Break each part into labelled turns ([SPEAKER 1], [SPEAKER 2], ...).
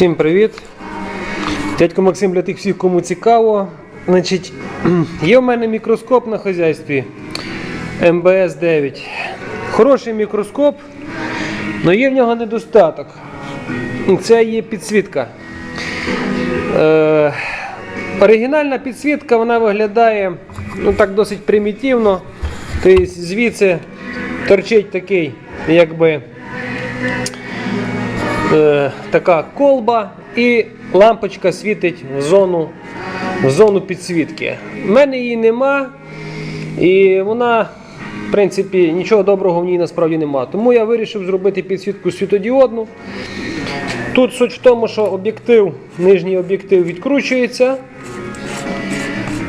[SPEAKER 1] Всім привіт! Дядько Максим для тих всіх, кому цікаво. Значить, є в мене мікроскоп на хазяйстві МБС 9. Хороший мікроскоп, але є в нього недостаток. Це є підсвітка. Е, оригінальна підсвітка вона виглядає ну, так досить примітивно. Тобто звідси торчить такий, якби е, така колба і лампочка світить в зону, в зону підсвітки. У мене її нема, і вона, в принципі, нічого доброго в ній насправді нема. Тому я вирішив зробити підсвітку світодіодну. Тут суть в тому, що об'єктив, нижній об'єктив відкручується.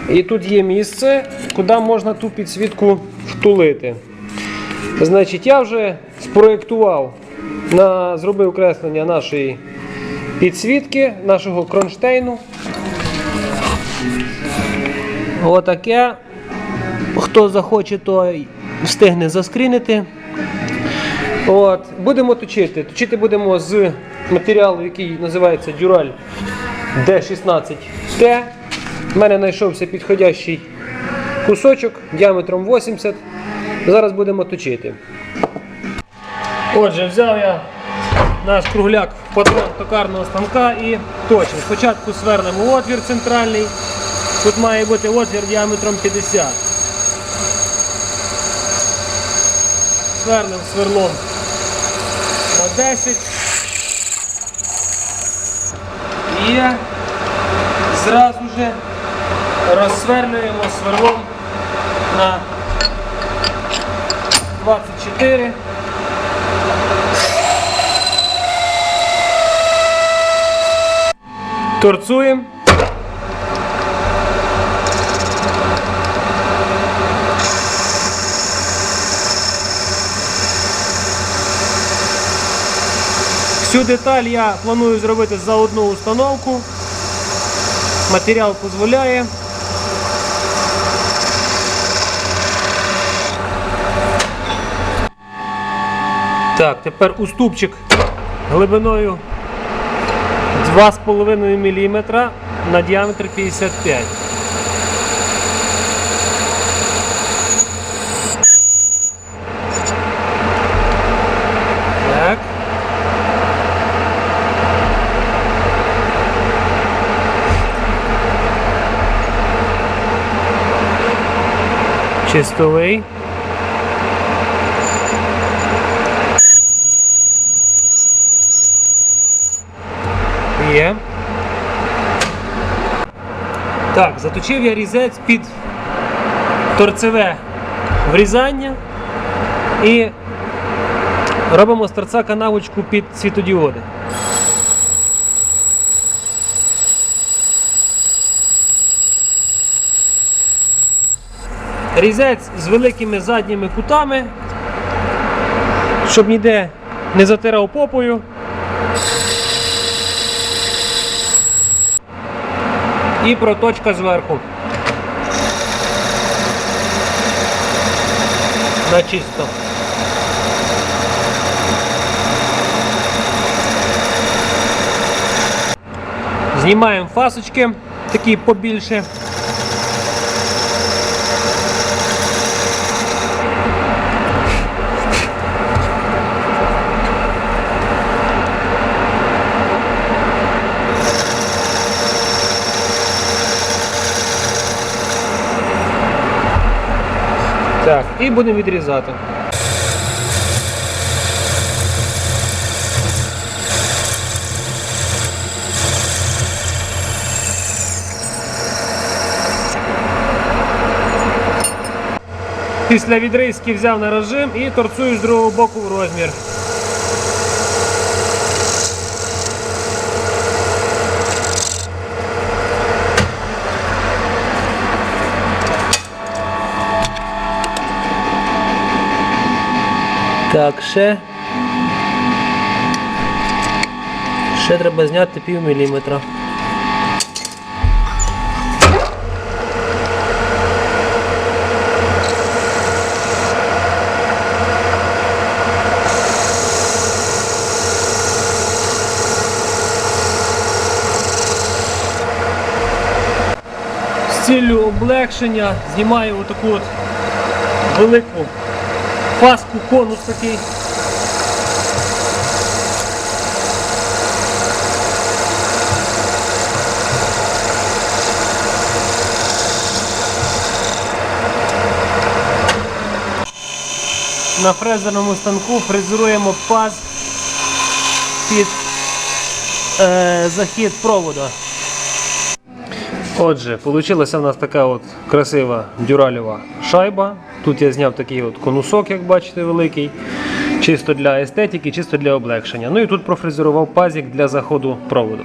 [SPEAKER 1] І тут є місце, куди можна ту підсвітку втулити. Значить, я вже спроєктував, на, зробив креслення нашої підсвітки, нашого кронштейну. Отаке. Хто захоче, той встигне заскрінити. От. Будемо точити. Точити будемо з матеріалу, який називається Dural D16T. У мене знайшовся підходящий кусочок діаметром 80. Зараз будемо точити. Отже, взяв я наш кругляк в патрон токарного станка і точимо. Спочатку свернемо отвір центральний. Тут має бути отвір діаметром 50. Свернемо сверлом на 10. І зразу же розсверлюємо сверлом на 24. Торцуємо. Всю деталь я планую зробити за одну установку. Матеріал дозволяє. Так, тепер уступчик глибиною 2,5 мм на діаметр 55. Так. Чистовий. Є. Так, заточив я різець під торцеве врізання і робимо з торця канавочку під світодіоди. Різець з великими задніми кутами, щоб ніде не затирав попою. І проточка зверху. На чисто. Знімаємо фасочки, такі побільше. Так, і будемо відрізати. Після відрізки взяв на режим і торцую з другого боку в розмір. Так, ще. Ще треба зняти пів міліметра. З ціллю облегшення знімаю отаку от велику паску, конус такий. На фрезерному станку фрезеруємо паз під е, захід проводу. Отже, вийшла в нас така от красива дюралєва шайба. Тут я зняв такий от конусок, як бачите, великий. Чисто для естетики, чисто для облегшення. Ну і тут профрезерував пазик для заходу проводу.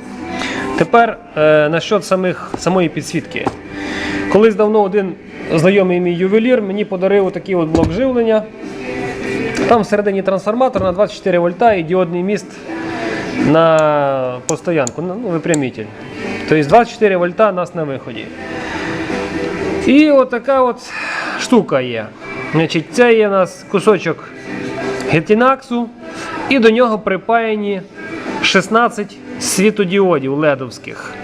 [SPEAKER 1] Тепер е, насчет самих, самої підсвітки. Колись давно один знайомий мій ювелір мені подарив такий от блок живлення. Там всередині трансформатор на 24 вольта і діодний міст на постоянку, ну, випрямитель. Тобто 24 вольта у нас на виході. І от така от штука є. Значить, це є у нас кусочок гетінаксу, і до нього припаяні 16 світодіодів ледовських.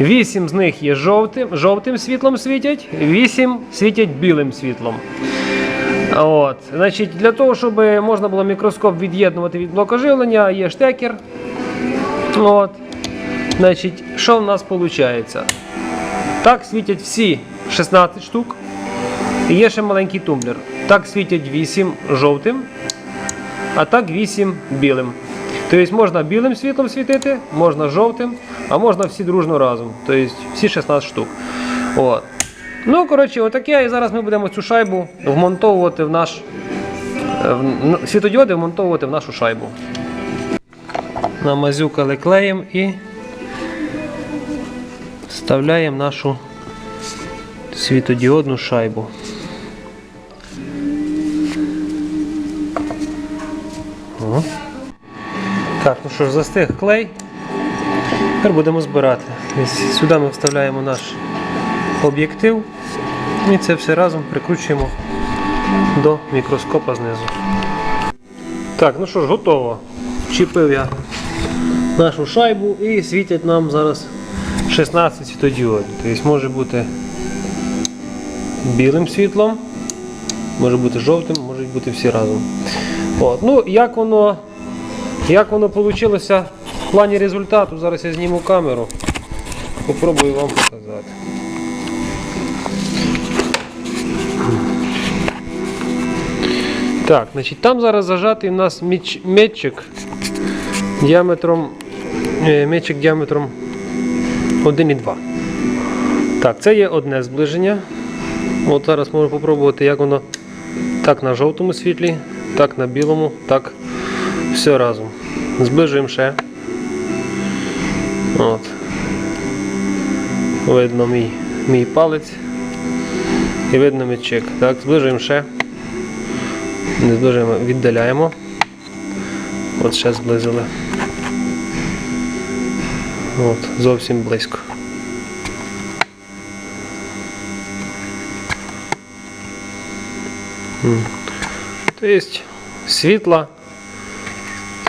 [SPEAKER 1] 8 з них є жовтим, жовтим світлом світять, 8 світять білим світлом. От, значить, Для того, щоб можна було мікроскоп від'єднувати від блока живлення, є штекер. От. Значить, Що в нас виходить? Так світять всі 16 штук. І є ще маленький тумблер. Так світять 8 жовтим, а так 8 білим. Тобто можна білим світлом світити, можна жовтим, а можна всі дружно разом. Тобто всі 16 штук. От. Ну, коротше, отаке. І зараз ми будемо цю шайбу вмонтовувати в наш е, світодіоди вмонтовувати в нашу шайбу. Намазюкали клеєм і вставляємо нашу світодіодну шайбу. О. Так, ну що ж, застиг клей. Тепер будемо збирати. Сюди ми вставляємо наш об'єктив і це все разом прикручуємо до мікроскопа знизу. Так, ну що ж, готово. Вчепив я нашу шайбу і світять нам зараз 16 світодіодів. Тобто може бути білим світлом, може бути жовтим, можуть бути всі разом. От. Ну, як воно, як воно вийшло в плані результату, зараз я зніму камеру, попробую вам показати. Так, значить там зараз зажатий у нас міч, метчик діаметром, е, метчик діаметром 1,2. Так, це є одне зближення. От зараз можу спробувати, як воно так на жовтому світлі, так на білому, так все разом. Зближуємо ще. От. Видно мій, мій палець. І видно мічик. Так, зближуємо ще. Не зближуємо, віддаляємо. От ще зблизили. От, зовсім близько. Тобто світла,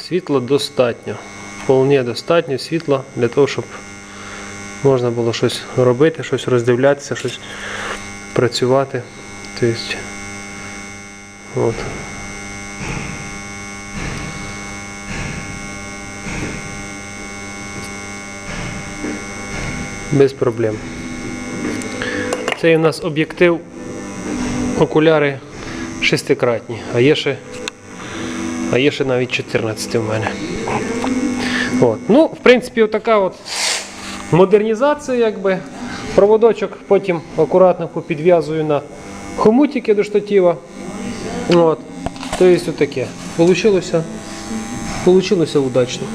[SPEAKER 1] світла достатньо. Вполне достатньо світла для того, щоб можна було щось робити, щось роздивлятися, щось працювати. Тобто, от. Без проблем. Це у нас об'єктив окуляри шестикратні, а є ще, а є ще навіть 14 в мене. От. Ну, в принципі, така от модернізація, якби. Проводочок потім акуратно підв'язую на хомутики до штатива. От. Тобто отаке. Получилося, получилося удачно.